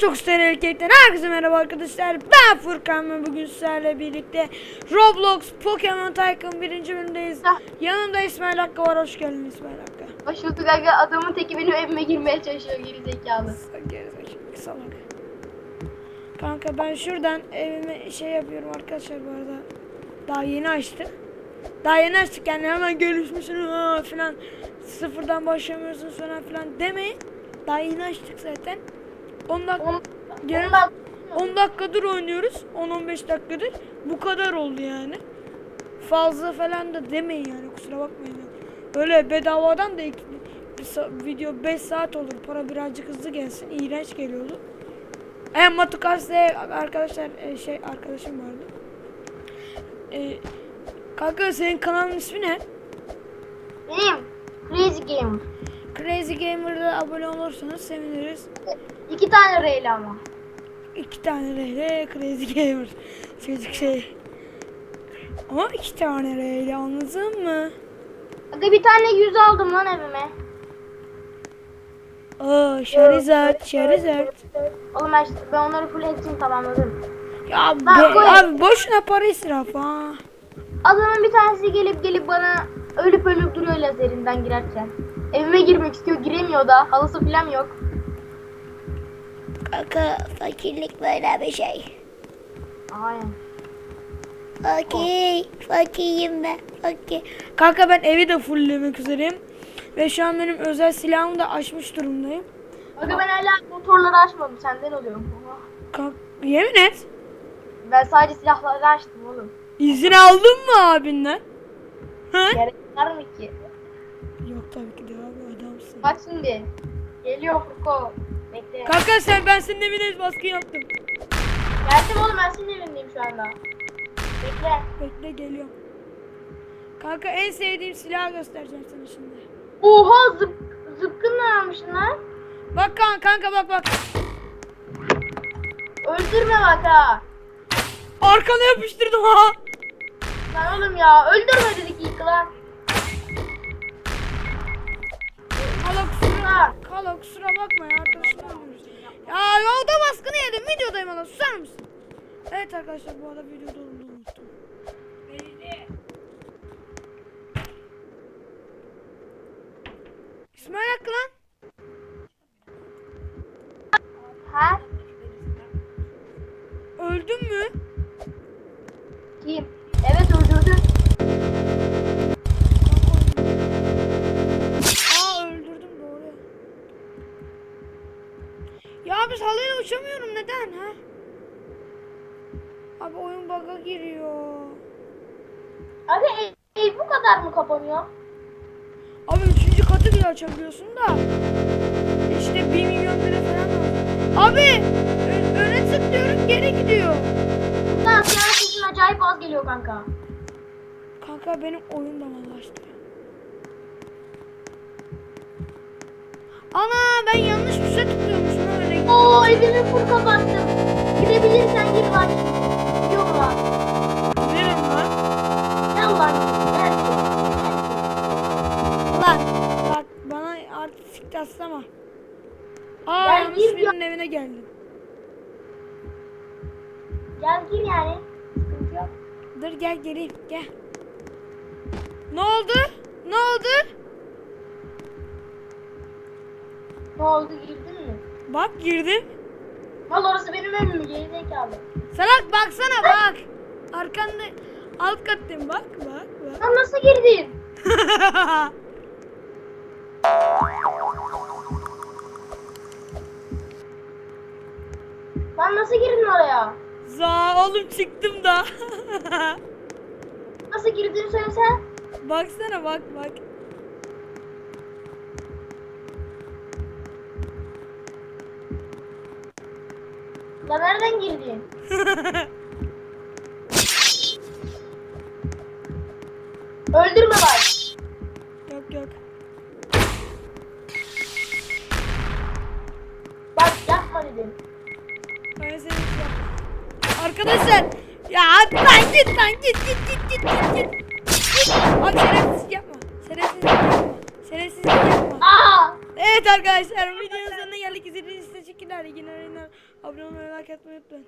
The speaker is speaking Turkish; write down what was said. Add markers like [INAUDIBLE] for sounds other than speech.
69 TL'lik ekten herkese merhaba arkadaşlar. Ben Furkan ve bugün sizlerle birlikte Roblox Pokemon Tycoon birinci bölümdeyiz. Ah. Yanımda İsmail Hakkı var. Hoş geldin İsmail Hakkı. Hoş bulduk aga adamın teki benim evime girmeye çalışıyor geri zekalı. Sen gerizekalı salak. Kanka ben şuradan evime şey yapıyorum arkadaşlar bu arada. Daha yeni açtık. Daha yeni açtık yani hemen aa falan. Sıfırdan başlamıyorsun falan demeyin. Daha yeni açtık zaten. 10 dakika Yarım- ondan 10 dakikadır oynuyoruz. 10-15 dakikadır. Bu kadar oldu yani. Fazla falan da demeyin yani kusura bakmayın. Öyle bedavadan da sa- video 5 saat olur. Para birazcık hızlı gelsin. İğrenç geliyordu. En Matukas'ta arkadaşlar e, şey arkadaşım vardı. E, kanka senin kanalın ismi ne? benim Crazy Game. Crazy Gamer'da abone olursanız seviniriz. İki tane reyli ama. İki tane reyle Crazy Gamer. Çocuk şey. Ama iki tane reyle anladın mı? Aga bir tane yüz aldım lan evime. Oo Charizard, Charizard. Oğlum ben, ben onları full hepsini tamamladım. Ya Lan be, koy. abi boşuna para israf ha. Adamın bir tanesi gelip gelip bana ölüp ölüp duruyor lazerinden girerken. Evime girmek istiyor giremiyor da halısı falan yok. Kanka fakirlik böyle bir şey. Aynen. Okey. Fakirim ben. Okey. Kanka ben evi de fulllemek üzereyim. Ve şu an benim özel silahımı da açmış durumdayım. Aga ben hala motorları açmadım senden oluyorum. Kanka, yemin et. Ben sadece silahları açtım oğlum. İzin aldın mı abinden? Ha? Gerek var mı ki? Yok tabii ki de abi adamsın. Bak şimdi. Geliyor Furko. Bekle. Kanka sen ben senin evine baskın yaptım. Geldim oğlum ben senin evindeyim şu anda. Bekle. Bekle geliyorum. Kanka en sevdiğim silahı göstereceğim sana şimdi. Oha zıp, zıpkın ne almışsın lan? Bak kanka, kanka bak bak. Öldürme bak ha. Arkana yapıştırdım ha. Lan oğlum ya öldürme dedik ilk lan. Ha. kala kusura bakma ya arkadaşlar. Ya yolda baskını yedim videodayım hala susar mısın? Evet arkadaşlar bu arada videoda olduğunu unuttum. İsmail Hakkı lan. Ha? Öldün mü? Kim? Evet Ya biz halıyla uçamıyorum neden ha? Abi oyun bug'a giriyor. Abi ev, ev bu kadar mı kapanıyor? Abi üçüncü katı bile açabiliyorsun da. İşte 1 milyon lira falan lazım. Abi öne tıklıyorum geri gidiyor. Lan silah sesin acayip az geliyor kanka. Kanka benim oyun mallaştı. Ana ben yanlış Oo evimi full kapattım. Girebilirsen gir lan. Yok lan. Girerim lan. Gel lan. Gel. Lan bak bana artık sikti aslama. Aa Ben yanlış gir- birinin evine geldim. Gel gir yani. Sıkıntı yok. Dur gel geleyim gel. Ne oldu? Ne oldu? Ne oldu girdin mi? Bak girdim. Mal orası benim evim mi? Gerizekalı. Salak baksana bak. Arkanda alt kattayım bak bak bak. Lan nasıl girdin? [LAUGHS] Lan nasıl girdin oraya? Za oğlum çıktım da. [LAUGHS] Nasıl girdiğini söylesen. Baksana bak bak. Lan nereden girdin? [LAUGHS] Öldürme bak. yok yok. Bak yapma dedim. Ben seni. Arkadaşlar ya lan git lan git git git git git git. Git. Bak şerefsizlik yapma. Şerefsizlik yapma. Şerefsizlik yapma. Aa! Evet arkadaşlar videonun sonuna geldik. İzlediğiniz için teşekkür Ender, Ligin Arena abone olmayı, like atmayı unutmayın.